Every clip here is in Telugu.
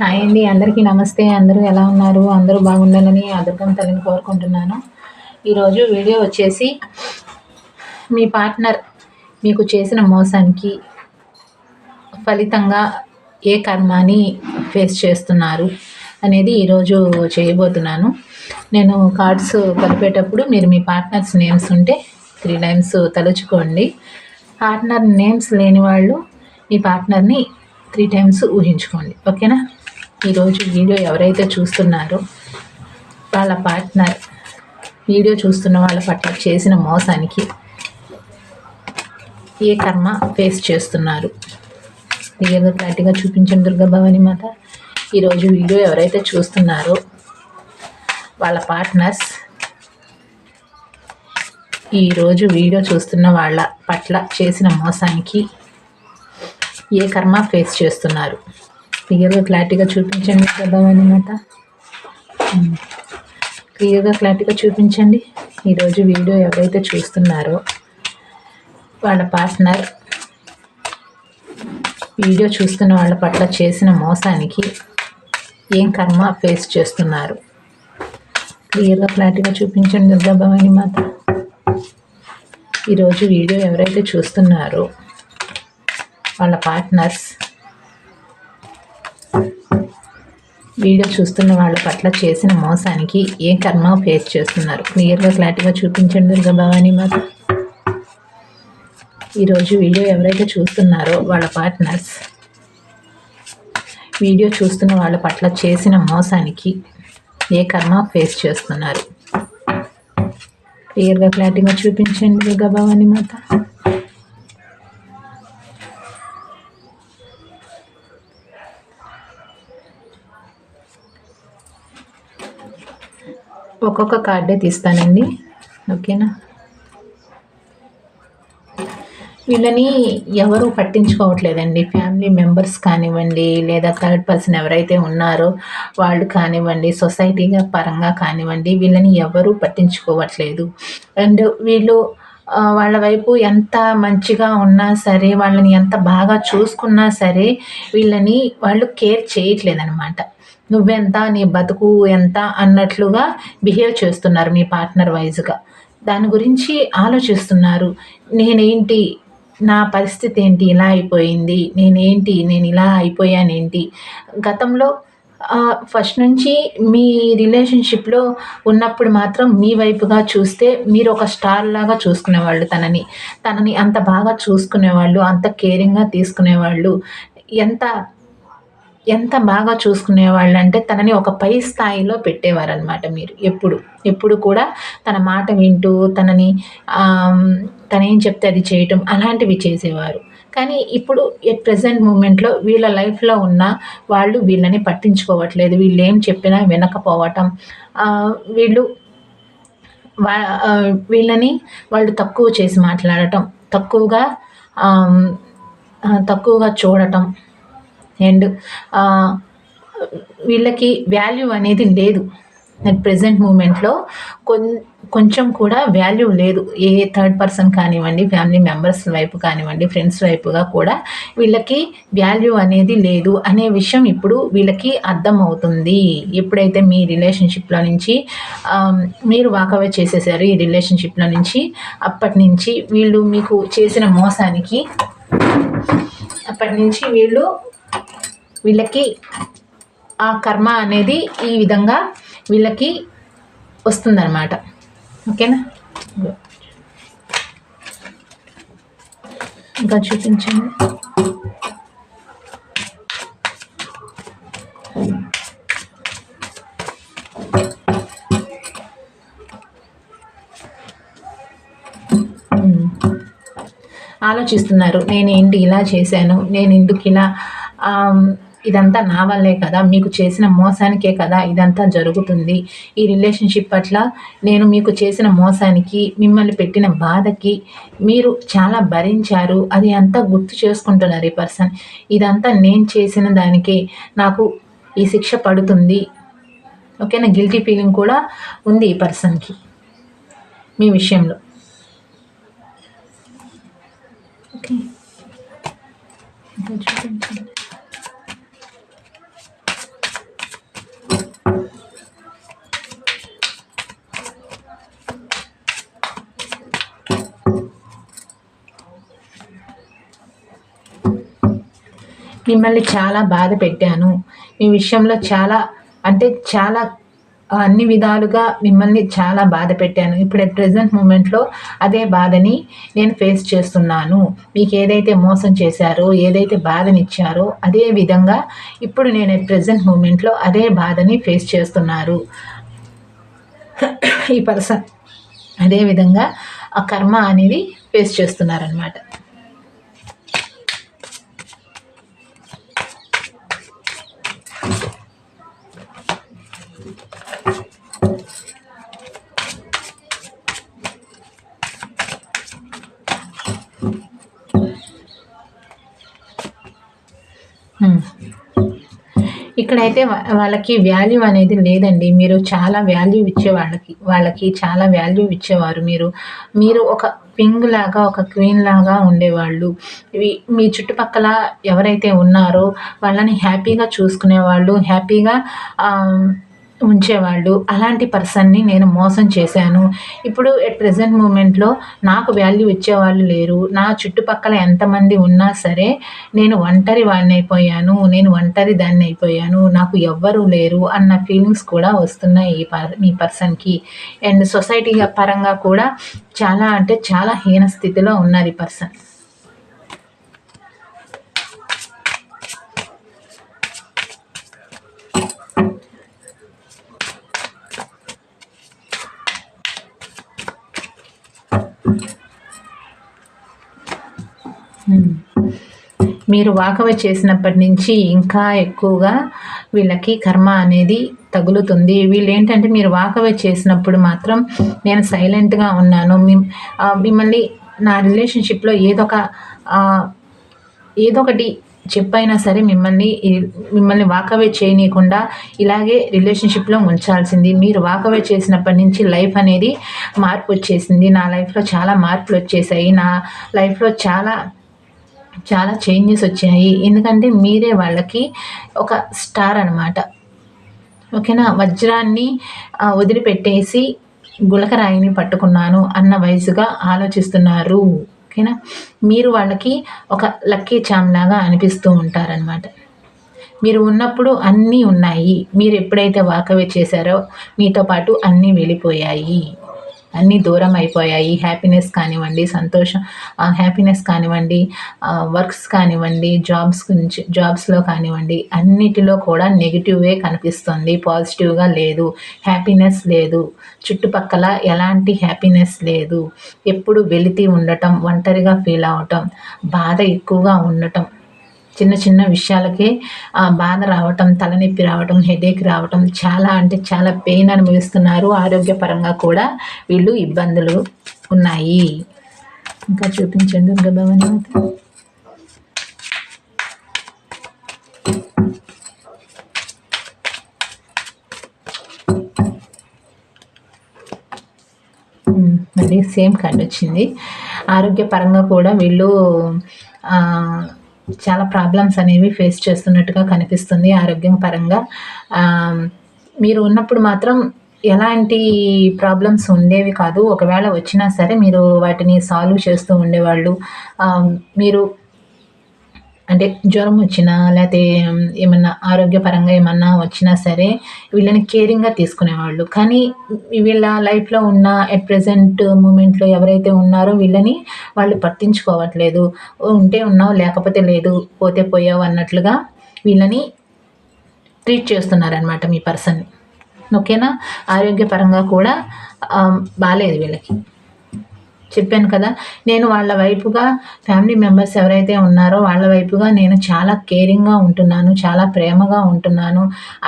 హాయ్ అండి అందరికీ నమస్తే. అందరూ ఎలా ఉన్నారు? అందరూ బాగుండాలని అదృకం తల్లిని కోరుకుంటున్నాను. ఈరోజు వీడియో వచ్చేసి మీ పార్ట్నర్ మీకు చేసిన మోసానికి ఫలితంగా ఏ కర్మాని ఫేస్ చేస్తున్నారు అనేది ఈరోజు చేయబోతున్నాను. నేను కార్డ్స్ కలిపేటప్పుడు మీరు మీ పార్ట్నర్స్ నేమ్స్ ఉంటే త్రీ టైమ్స్ తలుచుకోండి. పార్ట్నర్ నేమ్స్ లేని వాళ్ళు మీ పార్ట్నర్ని త్రీ టైమ్స్ ఊహించుకోండి. ఓకేనా? ఈరోజు వీడియో ఎవరైతే చూస్తున్నారో వాళ్ళ పార్ట్నర్ వీడియో చూస్తున్న వాళ్ళ పట్ల చేసిన మోసానికి ఏ కర్మ ఫేస్ చేస్తున్నారు? క్లియర్గా క్లారిటీగా చూపించండి దుర్గాభవాని మాత. ఈరోజు వీడియో ఎవరైతే చూస్తున్నారో వాళ్ళ పార్ట్నర్స్ ఈరోజు వీడియో చూస్తున్న వాళ్ళ పట్ల చేసిన మోసానికి ఏ కర్మ ఫేస్ చేస్తున్నారు? క్లియర్గా క్లారిటీగా చూపించండి ప్రభావాన్ని మాట క్లియర్గా క్లారిటీగా చూపించండి. ఈరోజు వీడియో ఎవరైతే చూస్తున్నారో వాళ్ళ పార్ట్నర్ వీడియో చూస్తున్న వాళ్ళ పట్ల చేసిన మోసానికి ఏం కర్మ ఫేస్ చేస్తున్నారు? క్లియర్గా క్లారిటీగా చూపించండి దుర్గాభవాని మాత. ఈరోజు వీడియో ఎవరైతే చూస్తున్నారో వాళ్ళ పార్ట్నర్స్ వీడియో చూస్తున్న వాళ్ళ పట్ల చేసిన మోసానికి ఏ కర్మ ఫేస్ చేస్తున్నారు? క్లియర్గా క్లారిటీగా చూపించండి దుర్గా భవానీ మాత. ఈరోజు వీడియో ఎవరైతే చూస్తున్నారో వాళ్ళ పార్ట్నర్స్ వీడియో చూస్తున్న వాళ్ళ పట్ల చేసిన మోసానికి ఏ కర్మ ఫేస్ చేస్తున్నారు? క్లియర్గా క్లారిటీగా చూపించండి దుర్గా భవానీ మాత. ఒక్కొక్క కార్డే తీస్తానండి. ఓకేనా? వీళ్ళని ఎవరు పట్టించుకోవట్లేదండి. ఫ్యామిలీ మెంబర్స్ కానివ్వండి లేదా థర్డ్ పర్సన్ ఎవరైతే ఉన్నారో వాళ్ళు కానివ్వండి సొసైటీగా పరంగా కానివ్వండి వీళ్ళని ఎవరు పట్టించుకోవట్లేదు. అండ్ వీళ్ళు వాళ్ళ వైపు ఎంత మంచిగా ఉన్నా సరే వాళ్ళని ఎంత బాగా చూసుకున్నా సరే వీళ్ళని వాళ్ళు కేర్ చేయట్లేదన్నమాట. నువ్వెంత నీ బతుకు ఎంత అన్నట్లుగా బిహేవ్ చేస్తున్నారు మీ పార్ట్నర్ వైజ్గా. దాని గురించి ఆలోచిస్తున్నారు. నేనేంటి నా పరిస్థితి ఏంటి ఇలా అయిపోయింది నేనేంటి నేను ఇలా అయిపోయానేంటి. గతంలో ఫస్ట్ నుంచి మీ రిలేషన్షిప్లో ఉన్నప్పుడు మాత్రం మీ వైపుగా చూస్తే మీరు ఒక స్టార్ లాగా చూసుకునేవాళ్ళు తనని. తనని అంత బాగా చూసుకునేవాళ్ళు అంత కేరింగ్గా తీసుకునేవాళ్ళు. ఎంత ఎంత బాగా చూసుకునేవాళ్ళు అంటే తనని ఒక పై స్థాయిలో పెట్టేవారనమాట మీరు. ఎప్పుడు ఎప్పుడు కూడా తన మాట వింటూ తనని తను ఏం చెప్తే అది చేయటం అలాంటివి చేసేవారు. కానీ ఇప్పుడు ఎట్ ప్రజెంట్ మూమెంట్లో వీళ్ళ లైఫ్లో ఉన్న వాళ్ళు వీళ్ళని పట్టించుకోవట్లేదు. వీళ్ళు ఏం చెప్పినా వినకపోవటం. వీళ్ళు వా వీళ్ళని వాళ్ళు తక్కువ చేసి మాట్లాడటం తక్కువగా తక్కువగా చూడటం అండ్ వీళ్ళకి వాల్యూ అనేది లేదు. అట్ ప్రజెంట్ మూమెంట్లో కొం కొంచెం కూడా వాల్యూ లేదు. ఏ థర్డ్ పర్సన్ కానివ్వండి ఫ్యామిలీ మెంబర్స్ వైపు కానివ్వండి ఫ్రెండ్స్ వైపుగా కూడా వీళ్ళకి వాల్యూ అనేది లేదు అనే విషయం ఇప్పుడు వీళ్ళకి అర్థమవుతుంది. ఎప్పుడైతే మీ రిలేషన్షిప్లో నుంచి మీరు వాకవే చేసేసారు ఈ రిలేషన్షిప్లో నుంచి అప్పటి నుంచి వీళ్ళు మీకు చేసిన మోసానికి అప్పటి నుంచి వీళ్ళు వీళ్ళకి ఆ కర్మ అనేది ఈ విధంగా వీళ్ళకి వస్తుందన్నమాట. ఓకేనా? ఇంకా చూపించండి. ఆలోచిస్తున్నారు నేను ఏంటి ఇలా చేశాను నేను ఎందుకు ఇలా ఇదంతా నా వల్లే కదా మీకు చేసిన మోసానికే కదా ఇదంతా జరుగుతుంది. ఈ రిలేషన్షిప్ పట్ల నేను మీకు చేసిన మోసానికి మిమ్మల్ని పెట్టిన బాధకి మీరు చాలా భరించారు. అది అంతా గుర్తు చేసుకుంటున్నారు ఈ పర్సన్. ఇదంతా నేను చేసిన దానికే నాకు ఈ శిక్ష పడుతుంది. ఓకేనా? గిల్టీ ఫీలింగ్ కూడా ఉంది ఈ పర్సన్కి మీ విషయంలో. ఓకే. చూపించండి మిమ్మల్ని చాలా బాధ పెట్టాను. మీ విషయంలో చాలా అంటే చాలా అన్ని విధాలుగా మిమ్మల్ని చాలా బాధ పెట్టాను. ఇప్పుడు అట్ ప్రజెంట్ మూమెంట్లో అదే బాధని నేను ఫేస్ చేస్తున్నాను. మీకు ఏదైతే మోసం చేశారో ఏదైతే బాధనిచ్చారో అదే విధంగా ఇప్పుడు నేను అట్ ప్రజెంట్ మూమెంట్లో అదే బాధని ఫేస్ చేస్తున్నారు. ఈ పర్సన్ అదేవిధంగా ఆ కర్మ అనేది ఫేస్ చేస్తున్నారనమాట ఇక్కడైతే వాళ్ళకి వాల్యూ అనేది లేదండి. మీరు చాలా వాల్యూ ఇచ్చే వాళ్ళకి వాళ్ళకి చాలా వాల్యూ ఇచ్చేవారు. మీరు మీరు ఒక పింగ్ లాగా ఒక క్వీన్ లాగా ఉండేవాళ్ళు. ఇవి మీ చుట్టుపక్కల ఎవరైతే ఉన్నారో వాళ్ళని హ్యాపీగా చూసుకునేవాళ్ళు హ్యాపీగా ఉంచేవాళ్ళు. అలాంటి పర్సన్ని నేను మోసం చేశాను. ఇప్పుడు ఎట్ ప్రజెంట్ మూమెంట్లో నాకు వాల్యూ ఇచ్చేవాళ్ళు లేరు. నా చుట్టుపక్కల ఎంతమంది ఉన్నా సరే నేను ఒంటరి వాడిని అయిపోయాను నేను ఒంటరి దాన్ని అయిపోయాను నాకు ఎవ్వరూ లేరు అన్న ఫీలింగ్స్ కూడా వస్తున్నాయి ఈ పర్ ఈ పర్సన్కి. అండ్ సొసైటీ పరంగా కూడా చాలా అంటే చాలా హీన స్థితిలో ఉన్నారు ఈ పర్సన్. మీరు వాకవ చేసినప్పటి నుంచి ఇంకా ఎక్కువగా వీళ్ళకి కర్మ అనేది తగులుతుంది. వీళ్ళు ఏంటంటే మీరు వాకవ చేసినప్పుడు మాత్రం నేను సైలెంట్గా ఉన్నాను. మిమ్మల్ని నా రిలేషన్షిప్లో ఏదొక ఏదొకటి ఏదో ఒకటి చెప్పైనా సరే మిమ్మల్ని మిమ్మల్ని వాకవే చేయనీయకుండా ఇలాగే రిలేషన్షిప్లో ఉంచాల్సింది. మీరు వాకవే చేసినప్పటి నుంచి లైఫ్ అనేది మార్పు వచ్చేసింది. నా లైఫ్లో చాలా మార్పులు వచ్చేసాయి. నా లైఫ్లో చాలా చాలా చేంజెస్ వచ్చాయి. ఎందుకంటే మీరే వాళ్ళకి ఒక స్టార్ అనమాట ఓకేనా? వజ్రాన్ని వదిలిపెట్టేసి గులకరాయిని పట్టుకున్నాను అన్న వయసుగా ఆలోచిస్తున్నారు. ఓకేనా? మీరు వాళ్ళకి ఒక లక్కీ చామ్ లాగా అనిపిస్తూ ఉంటారనమాట మీరు ఉన్నప్పుడు అన్నీ ఉన్నాయి. మీరు ఎప్పుడైతే వాకవే చేశారో మీతో పాటు అన్నీ వెళ్ళిపోయాయి. అన్నీ దూరం అయిపోయాయి. హ్యాపీనెస్ కానివ్వండి సంతోషం హ్యాపీనెస్ కానివ్వండి వర్క్స్ కానివ్వండి జాబ్స్ గురించి జాబ్స్లో కానివ్వండి అన్నిటిలో కూడా నెగిటివే కనిపిస్తుంది. పాజిటివ్గా లేదు. హ్యాపీనెస్ లేదు. చుట్టుపక్కల ఎలాంటి హ్యాపీనెస్ లేదు. ఎప్పుడు వెళితి ఉండటం ఒంటరిగా ఫీల్ అవటం బాధ ఎక్కువగా ఉండటం చిన్న చిన్న విషయాలకే బాధ రావటం తలనొప్పి రావటం హెడేక్ రావటం చాలా అంటే చాలా పెయిన్ అనుభవిస్తున్నారు. ఆరోగ్యపరంగా కూడా వీళ్ళు ఇబ్బందులు ఉన్నాయి. ఇంకా చూపించండి దుర్గభవని మళ్ళీ సేమ్ కార్డ్ వచ్చింది. ఆరోగ్యపరంగా కూడా వీళ్ళు చాలా ప్రాబ్లమ్స్ అనేవి ఫేస్ చేస్తున్నట్టుగా కనిపిస్తుంది ఆరోగ్యం పరంగా. మీరు ఉన్నప్పుడు మాత్రం ఎలాంటి ప్రాబ్లమ్స్ ఉండేవి కాదు. ఒకవేళ వచ్చినా సరే మీరు వాటిని సాల్వ్ చేస్తూ ఉండేవాళ్ళు. మీరు అంటే జ్వరం వచ్చినా లేకపోతే ఏమన్నా ఆరోగ్యపరంగా ఏమన్నా వచ్చినా సరే వీళ్ళని కేరింగ్గా తీసుకునేవాళ్ళు. కానీ వీళ్ళ లైఫ్లో ఉన్న ఎట్ ప్రజెంట్ మూమెంట్లో ఎవరైతే ఉన్నారో వీళ్ళని వాళ్ళు పట్టించుకోవట్లేదు. ఉంటే ఉన్నావు లేకపోతే లేదు పోతే పోయావు అన్నట్లుగా వీళ్ళని ట్రీట్ చేస్తున్నారనమాట మీ పర్సన్ని ఓకేనా? ఆరోగ్యపరంగా కూడా బాగాలేదు వీళ్ళకి. చెప్పాను కదా నేను వాళ్ళ వైపుగా ఫ్యామిలీ మెంబర్స్ ఎవరైతే ఉన్నారో వాళ్ళ వైపుగా నేను చాలా కేరింగ్గా ఉంటున్నాను చాలా ప్రేమగా ఉంటున్నాను.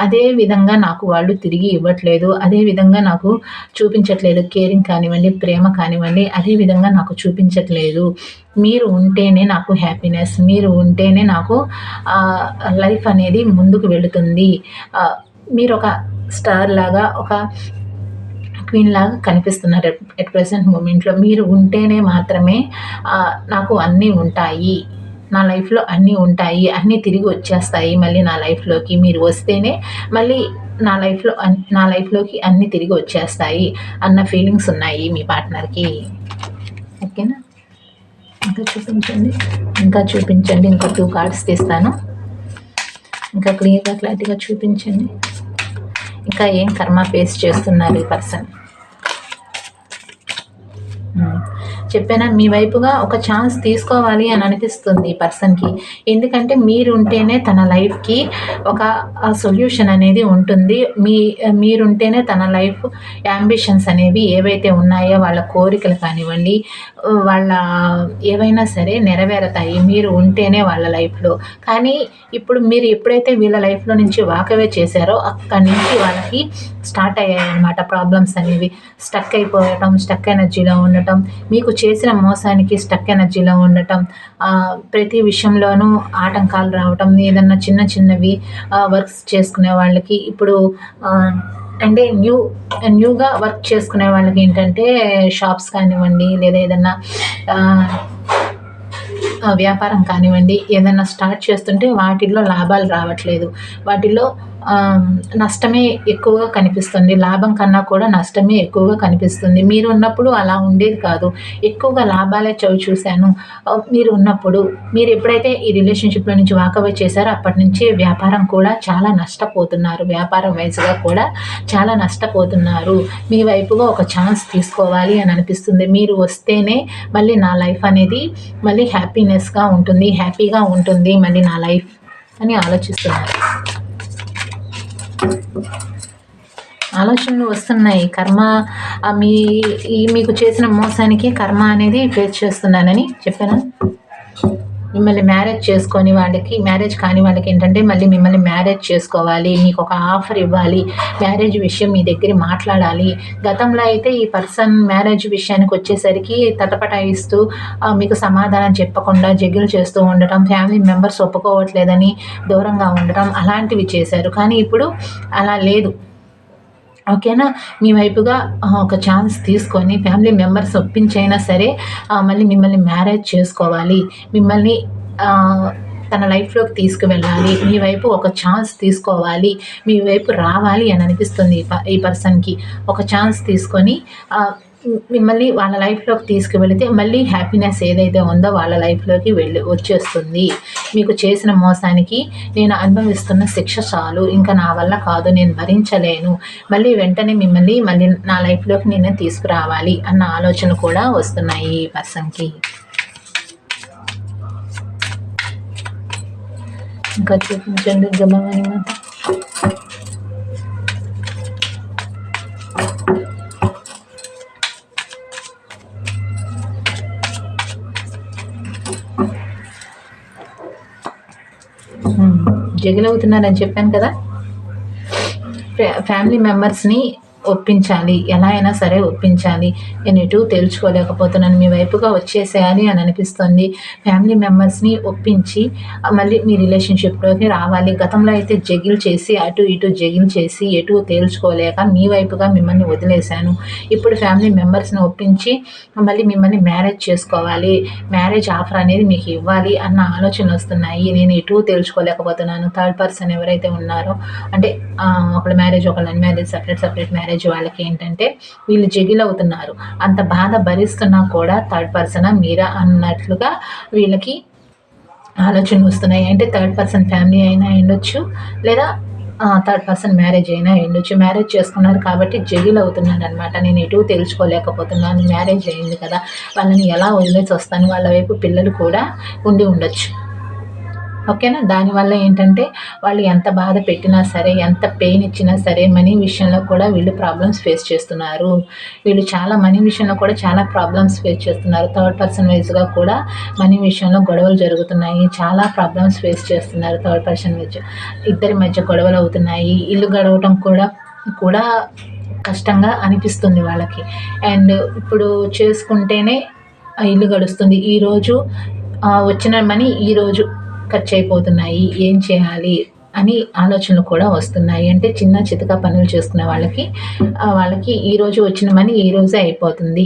అదే విధంగా నాకు వాళ్ళు తిరిగి ఇవ్వట్లేదు అదే విధంగా నాకు చూపించట్లేదు కేరింగ్ కానివ్వండి ప్రేమ కానివ్వండి అదే విధంగా నాకు చూపించట్లేదు. మీరు ఉంటేనే నాకు హ్యాపీనెస్ మీరు ఉంటేనే నాకు లైఫ్ అనేది ముందుకు వెళుతుంది. మీరు ఒక స్టార్ లాగా ఒక క్వీన్ లాగా కనిపిస్తున్నారు ఎట్ ప్రజెంట్ మూమెంట్లో మీరు ఉంటేనే మాత్రమే నాకు అన్నీ ఉంటాయి నా లైఫ్లో అన్నీ ఉంటాయి అన్నీ తిరిగి వచ్చేస్తాయి మళ్ళీ నా లైఫ్లోకి మీరు వస్తేనే మళ్ళీ నా లైఫ్లో నా లైఫ్లోకి అన్నీ తిరిగి వచ్చేస్తాయి అన్న ఫీలింగ్స్ ఉన్నాయి మీ పార్ట్నర్కి ఓకేనా ఇంకా చూపించండి. ఇంకా చూపించండి. ఇంకా టూ కార్డ్స్ తీస్తాను. ఇంకా క్లియర్గా క్లారిటీగా చూపించండి. ఇంకా ఏం కర్మ ఫేస్ చేస్తున్నారు ఈ పర్సన్ చెప్పానా? మీ వైపుగా ఒక ఛాన్స్ తీసుకోవాలి అని అనిపిస్తుంది పర్సన్కి ఎందుకంటే మీరు ఉంటేనే తన లైఫ్కి ఒక సొల్యూషన్ అనేది ఉంటుంది. మీ మీరుంటేనే తన లైఫ్ యాంబిషన్స్ అనేవి ఏవైతే ఉన్నాయో వాళ్ళ కోరికలు కానివ్వండి వాళ్ళ ఏవైనా సరే నెరవేరతాయి. మీరు ఉంటేనే వాళ్ళ లైఫ్లో కానీ ఇప్పుడు మీరు ఎప్పుడైతే వీళ్ళ లైఫ్లో నుంచి వాకవే చేశారో అక్కడి నుంచి వాళ్ళకి స్టార్ట్ అయ్యాయి అనమాట ప్రాబ్లమ్స్ అనేవి. స్టక్ అయిపోవటం స్టక్ ఎనర్జీలో ఉండటం మీకు చేసిన మోసానికి స్టక్ ఎనర్జీలో ఉండటం ప్రతి విషయంలోనూ ఆటంకాలు రావటం ఏదన్నా చిన్న చిన్నవి వర్క్స్ చేసుకునే వాళ్ళకి. ఇప్పుడు అంటే న్యూ న్యూగా వర్క్ చేసుకునే వాళ్ళకి ఏంటంటే షాప్స్ కానివ్వండి లేదా ఏదన్నా వ్యాపారం కానివ్వండి ఏదైనా స్టార్ట్ చేస్తుంటే వాటిల్లో లాభాలు రావట్లేదు. వాటిల్లో నష్టమే ఎక్కువగా కనిపిస్తుంది. లాభం కన్నా కూడా నష్టమే ఎక్కువగా కనిపిస్తుంది. మీరు ఉన్నప్పుడు అలా ఉండేది కాదు. ఎక్కువగా లాభాలే చవి చూశాను. మీరు ఉన్నప్పుడు మీరు ఎప్పుడైతే ఈ రిలేషన్షిప్లో నుంచి వాకవే చేశారో అప్పటి నుంచి వ్యాపారం కూడా చాలా నష్టపోతున్నారు. వ్యాపారం వయసుగా కూడా చాలా నష్టపోతున్నారు. మీ వైపుగా ఒక ఛాన్స్ తీసుకోవాలి అని అనిపిస్తుంది. మీరు వస్తేనే మళ్ళీ నా లైఫ్ అనేది మళ్ళీ హ్యాపీనెస్గా ఉంటుంది. హ్యాపీగా ఉంటుంది. మళ్ళీ నా లైఫ్ అని ఆలోచిస్తున్నారు. ఆలోచనలు వస్తున్నాయి. కర్మ మీ మీకు చేసిన మోసానికి కర్మ అనేది ఫేస్ చేస్తున్నానని చెప్పాను మిమ్మల్ని మ్యారేజ్ చేసుకొని వాళ్ళకి మ్యారేజ్ కాని వాళ్ళకి ఏంటంటే మళ్ళీ మిమ్మల్ని మ్యారేజ్ చేసుకోవాలి మీకు ఒక ఆఫర్ ఇవ్వాలి మ్యారేజ్ విషయం మీ దగ్గర మాట్లాడాలి. గతంలో అయితే ఈ పర్సన్ మ్యారేజ్ విషయానికి వచ్చేసరికి తటపటాయిస్తూ మీకు సమాధానం చెప్పకుండా జగ్గులు చేస్తూ ఉండటం ఫ్యామిలీ మెంబర్స్ ఒప్పుకోవట్లేదని దూరంగా ఉండటం అలాంటివి చేశారు. కానీ ఇప్పుడు అలా లేదు. ఓకేనా? మీ వైపుగా ఒక ఛాన్స్ తీసుకొని ఫ్యామిలీ మెంబర్స్ ఒప్పించైనా సరే మళ్ళీ మిమ్మల్ని మ్యారేజ్ చేసుకోవాలి. మిమ్మల్ని తన లైఫ్లోకి తీసుకువెళ్ళాలి. మీ వైపు ఒక ఛాన్స్ తీసుకోవాలి. మీ వైపు రావాలి అని అనిపిస్తుంది ఈ పర్సన్కి. ఒక ఛాన్స్ తీసుకొని మిమ్మల్ని వాళ్ళ లైఫ్లోకి తీసుకువెళితే మళ్ళీ హ్యాపీనెస్ ఏదైతే ఉందో వాళ్ళ లైఫ్లోకి వెళ్ళి వచ్చేస్తుంది. మీకు చేసిన మోసానికి నేను అనుభవిస్తున్న శిక్ష చాలు. ఇంకా నా వల్ల కాదు నేను భరించలేను. మళ్ళీ వెంటనే మిమ్మల్ని మళ్ళీ నా లైఫ్లోకి నేను తీసుకురావాలి అన్న ఆలోచన కూడా వస్తున్నాయి ఈ పర్సన్కి ఇంకా చూపించండి గమని మాట జగిలవుతున్నారని చెప్పాను కదా. ఫ్యామిలీ మెంబర్స్ని ఒప్పించాలి ఎలా అయినా సరే ఒప్పించాలి నేను ఎటు తేల్చుకోలేకపోతున్నాను మీ వైపుగా వచ్చేసేయాలి అని అనిపిస్తుంది. ఫ్యామిలీ మెంబర్స్ని ఒప్పించి మళ్ళీ మీ రిలేషన్షిప్లోకి రావాలి. గతంలో అయితే జగిల్ చేసి అటు ఇటు జగిల్ చేసి ఎటు తేల్చుకోలేక మీ వైపుగా మిమ్మల్ని వదిలేశాను. ఇప్పుడు ఫ్యామిలీ మెంబర్స్ని ఒప్పించి మళ్ళీ మిమ్మల్ని మ్యారేజ్ చేసుకోవాలి. మ్యారేజ్ ఆఫర్ అనేది మీకు ఇవ్వాలి అన్న ఆలోచనలు వస్తున్నాయి. నేను ఎటు తేల్చుకోలేకపోతున్నాను. థర్డ్ పర్సన్ ఎవరైతే ఉన్నారో అంటే ఒకళ్ళ మ్యారేజ్ ఒకళ్ళ marriage separate separate marriage marriage వాళ్ళకి ఏంటంటే వీళ్ళు జగిల్ అవుతున్నారు అంత బాధ భరిస్తున్నా కూడా థర్డ్ పర్సన్ మీరా అన్నట్లుగా వీళ్ళకి ఆలోచనలు వస్తున్నాయి. అంటే థర్డ్ పర్సన్ ఫ్యామిలీ అయినా ఉండొచ్చు లేదా థర్డ్ పర్సన్ మ్యారేజ్ అయినా ఉండొచ్చు మ్యారేజ్ చేసుకున్నారు కాబట్టి జగిల్ అవుతున్నాను అనమాట నేను ఎటు తెలుసుకోలేకపోతున్నాను. మ్యారేజ్ అయింది కదా. వాళ్ళని ఎలా వదిలేసి వస్తాను? వాళ్ళ వైపు పిల్లలు కూడా ఉండి ఉండొచ్చు. ఓకేనా? దానివల్ల ఏంటంటే వాళ్ళు ఎంత బాధ పెట్టినా సరే ఎంత పెయిన్ ఇచ్చినా సరే మనీ విషయంలో కూడా వీళ్ళు ప్రాబ్లమ్స్ ఫేస్ చేస్తున్నారు. వీళ్ళు చాలా మనీ విషయంలో కూడా చాలా ప్రాబ్లమ్స్ ఫేస్ చేస్తున్నారు. థర్డ్ పర్సన్ వైజ్గా కూడా మనీ విషయంలో గొడవలు జరుగుతున్నాయి. చాలా ప్రాబ్లమ్స్ ఫేస్ చేస్తున్నారు థర్డ్ పర్సన్ వైజ్ ఇద్దరి మధ్య గొడవలు అవుతున్నాయి. ఇల్లు గడవటం కూడా కూడా కష్టంగా అనిపిస్తుంది వాళ్ళకి. అండ్ ఇప్పుడు చేసుకుంటేనే ఇల్లు గడుస్తుంది. ఈరోజు వచ్చిన మనీ ఈరోజు ఖర్చు అయిపోతున్నాయి ఏం చేయాలి అని ఆలోచనలు కూడా వస్తున్నాయి అంటే చిన్న చితక పనులు చేసుకునే వాళ్ళకి వాళ్ళకి ఈరోజు వచ్చిన మనీ ఈ రోజే అయిపోతుంది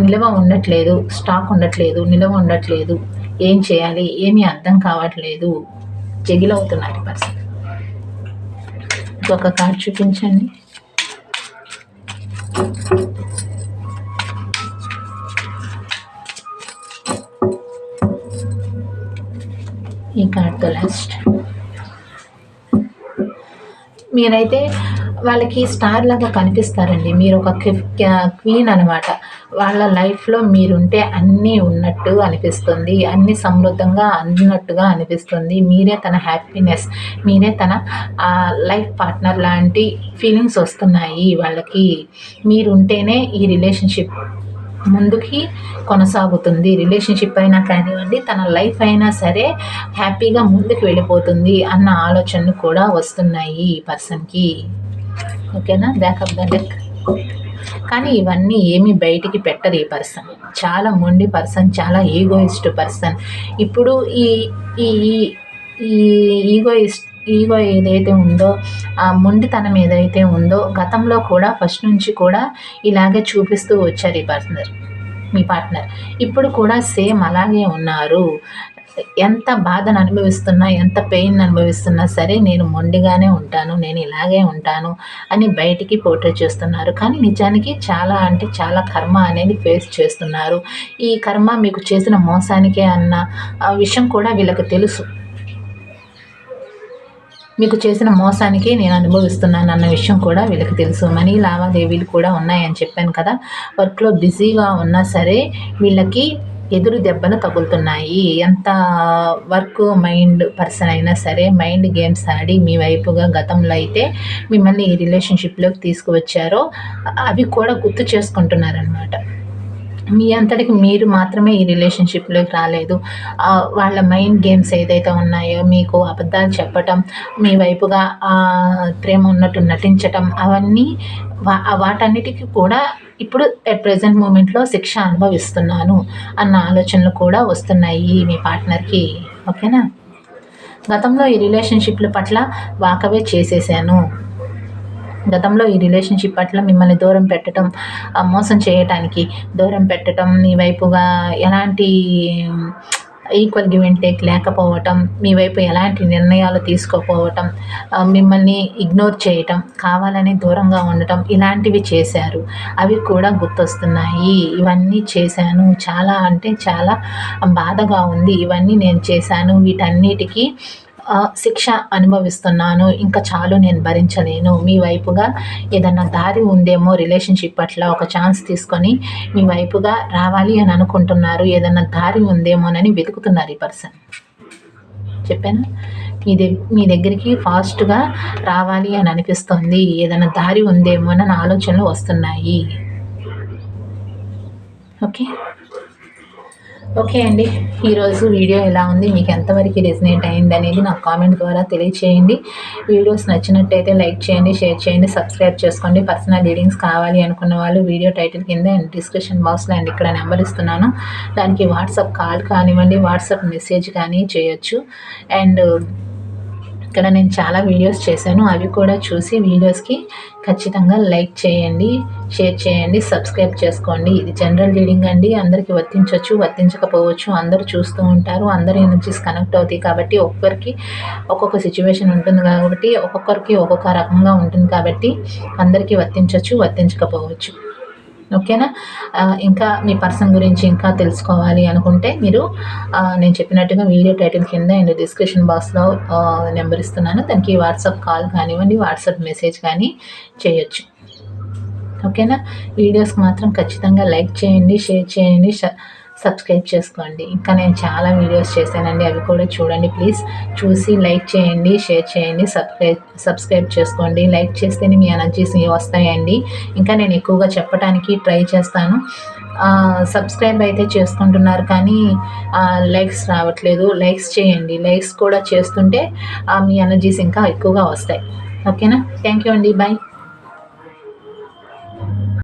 నిల్వ ఉండట్లేదు స్టాక్ ఉండట్లేదు నిల్వ ఉండట్లేదు ఏం చేయాలి ఏమీ అర్థం కావట్లేదు జగిలవుతున్నారు పర్సన్ ఒక కార్డ్ చూపించండి ఈ ద లాస్ట్ మీరైతే వాళ్ళకి స్టార్ లాగా కనిపిస్తారండి. మీరు ఒక క్వీన్ అనమాట వాళ్ళ లైఫ్లో మీరుంటే అన్నీ ఉన్నట్టు అనిపిస్తుంది. అన్నీ సమృద్ధంగా అందినట్టుగా అనిపిస్తుంది. మీరే తన హ్యాపీనెస్ మీరే తన లైఫ్ పార్ట్నర్ లాంటి ఫీలింగ్స్ వస్తున్నాయి వాళ్ళకి. మీరుంటేనే ఈ రిలేషన్షిప్ ముందుకి కొనసాగుతుంది. రిలేషన్షిప్ అయినా కానివ్వండి తన లైఫ్ అయినా సరే హ్యాపీగా ముందుకు వెళ్ళిపోతుంది అన్న ఆలోచనలు కూడా వస్తున్నాయి ఈ పర్సన్కి ఓకేనా? Back up the deck. కానీ ఇవన్నీ ఏమీ బయటికి పెట్టరు ఈ పర్సన్. చాలా మొండి పర్సన్ చాలా ఈగోయిస్ట్ పర్సన్. ఇప్పుడు ఈ ఈ ఈ ఈగోయిస్ట్ ఈగో ఏదైతే ఉందో ఆ మొండితనం ఏదైతే ఉందో గతంలో కూడా ఫస్ట్ నుంచి కూడా ఇలాగే చూపిస్తూ వచ్చారు ఈ పార్ట్నర్ మీ పార్ట్నర్ ఇప్పుడు కూడా సేమ్ అలాగే ఉన్నారు. ఎంత బాధను అనుభవిస్తున్నా ఎంత పెయిన్ అనుభవిస్తున్నా సరే నేను మొండిగానే ఉంటాను నేను ఇలాగే ఉంటాను అని బయటికి పోర్ట్రేట్ చేస్తున్నారు. కానీ నిజానికి చాలా అంటే చాలా కర్మ అనేది ఫేస్ చేస్తున్నారు. ఈ కర్మ మీకు చేసిన మోసానికే అన్న విషయం కూడా వీళ్ళకి తెలుసు. మీకు చేసిన మోసానికి నేను అనుభవిస్తున్నాను అన్న విషయం కూడా వీళ్ళకి తెలుసు. మనీ లావాదేవీలు కూడా ఉన్నాయని చెప్పాను కదా. వర్క్లో బిజీగా ఉన్నా సరే వీళ్ళకి ఎదురు దెబ్బలు తగులుతున్నాయి. ఎంత వర్క్ మైండ్ పర్సన్ అయినా సరే మైండ్ గేమ్స్ ఆడి మీ వైపుగా గతంలో అయితే మిమ్మల్ని ఈ రిలేషన్షిప్లోకి తీసుకువచ్చారో అవి కూడా గుర్తు చేసుకుంటున్నారనమాట మీ అంతటికి మీరు మాత్రమే ఈ రిలేషన్షిప్లోకి రాలేదు. వాళ్ళ మైండ్ గేమ్స్ ఏదైతే ఉన్నాయో మీకు అబద్ధాలు చెప్పటం మీ వైపుగా ప్రేమ ఉన్నట్టు నటించటం అవన్నీ వా వాటన్నిటికీ కూడా ఇప్పుడు ఎట్ ప్రజెంట్ మూమెంట్లో శిక్ష అనుభవిస్తున్నాను అన్న ఆలోచనలు కూడా వస్తున్నాయి మీ పార్ట్నర్కి. ఓకేనా? గతంలో ఈ రిలేషన్షిప్ల పట్ల వాకవే చేసేసాను. గతంలో ఈ రిలేషన్షిప్ పట్ల మిమ్మల్ని దూరం పెట్టడం మోసం చేయటానికి దూరం పెట్టడం మీ వైపుగా ఎలాంటి ఈక్వల్ గివ్ అండ్ టేక్ లేకపోవటం మీ వైపు ఎలాంటి నిర్ణయాలు తీసుకోకపోవటం మిమ్మల్ని ఇగ్నోర్ చేయటం కావాలని దూరంగా ఉండటం ఇలాంటివి చేశారు. అవి కూడా గుర్తొస్తున్నాయి. ఇవన్నీ చేశాను. చాలా అంటే చాలా బాధగా ఉంది. ఇవన్నీ నేను చేశాను. వీటన్నిటికీ శిక్ష అనుభవిస్తున్నాను. ఇంకా చాలు నేను భరించలేను. మీ వైపుగా ఏదన్నా దారి ఉందేమో రిలేషన్షిప్ పట్ల ఒక ఛాన్స్ తీసుకొని మీ వైపుగా రావాలి అని అనుకుంటున్నారు. ఏదన్నా దారి ఉందేమోనని వెతుకుతున్నారు ఈ పర్సన్. చెప్పాను? మీ దగ్గర మీ దగ్గరికి ఫాస్ట్గా రావాలి అని అనిపిస్తుంది. ఏదైనా దారి ఉందేమో అని ఆలోచనలు వస్తున్నాయి. ఓకే? ఓకే అండి. ఈరోజు వీడియో ఎలా ఉంది? మీకు ఎంతవరకు రెజినేట్ అయింది అనేది నాకు కామెంట్ ద్వారా తెలియచేయండి. వీడియోస్ నచ్చినట్టయితే లైక్ చేయండి షేర్ చేయండి సబ్స్క్రైబ్ చేసుకోండి. పర్సనల్ రీడింగ్స్ కావాలి అనుకున్న వాళ్ళు వీడియో టైటిల్ కింద అండ్ డిస్క్రిప్షన్ బాక్స్లో అండ్ ఇక్కడ నెంబర్ ఇస్తున్నాను. దానికి వాట్సాప్ కాల్ కానివ్వండి వాట్సాప్ మెసేజ్ కానీ చేయొచ్చు. అండ్ ఇక్కడ నేను చాలా వీడియోస్ చేశాను. అవి కూడా చూసి వీడియోస్కి ఖచ్చితంగా లైక్ చేయండి షేర్ చేయండి సబ్స్క్రైబ్ చేసుకోండి. ఇది జనరల్ రీడింగ్ అండి. అందరికీ వర్తించవచ్చు వర్తించకపోవచ్చు. అందరూ చూస్తూ ఉంటారు. అందరి ఎనర్జీస్ కనెక్ట్ అవుతాయి కాబట్టి ఒక్కొక్కరికి ఒక్కొక్క సిచ్యువేషన్ ఉంటుంది కాబట్టి ఒక్కొక్కరికి ఒక్కొక్క రకంగా ఉంటుంది కాబట్టి అందరికీ వర్తించవచ్చు వర్తించకపోవచ్చు. ఓకేనా? ఇంకా మీ పర్సన్ గురించి ఇంకా తెలుసుకోవాలి అనుకుంటే మీరు నేను చెప్పినట్టుగా వీడియో టైటిల్ కింద అండ్ డిస్క్రిప్షన్ బాక్స్లో నెంబర్ ఇస్తున్నాను. దానికి వాట్సాప్ కాల్ కానివ్వండి వాట్సాప్ మెసేజ్ కానీ చేయొచ్చు. ఓకేనా? వీడియోస్కి మాత్రం ఖచ్చితంగా లైక్ చేయండి షేర్ చేయండి సబ్స్క్రైబ్ చేసుకోండి. ఇంకా నేను చాలా వీడియోస్ చేశానండి. అవి కూడా చూడండి ప్లీజ్ చూసి లైక్ చేయండి షేర్ చేయండి సబ్స్క్రైబ్ సబ్స్క్రైబ్ చేసుకోండి. లైక్ చేస్తేనే మీ ఎనర్జీస్ వస్తాయండి. ఇంకా నేను ఎక్కువగా చెప్పడానికి ట్రై చేస్తాను. సబ్స్క్రైబ్ అయితే చేసుకుంటున్నారు కానీ లైక్స్ రావట్లేదు. లైక్స్ చేయండి. లైక్స్ కూడా చేస్తుంటే మీ ఎనర్జీస్ ఇంకా ఎక్కువగా వస్తాయి. ఓకేనా థ్యాంక్ యూ అండి. బాయ్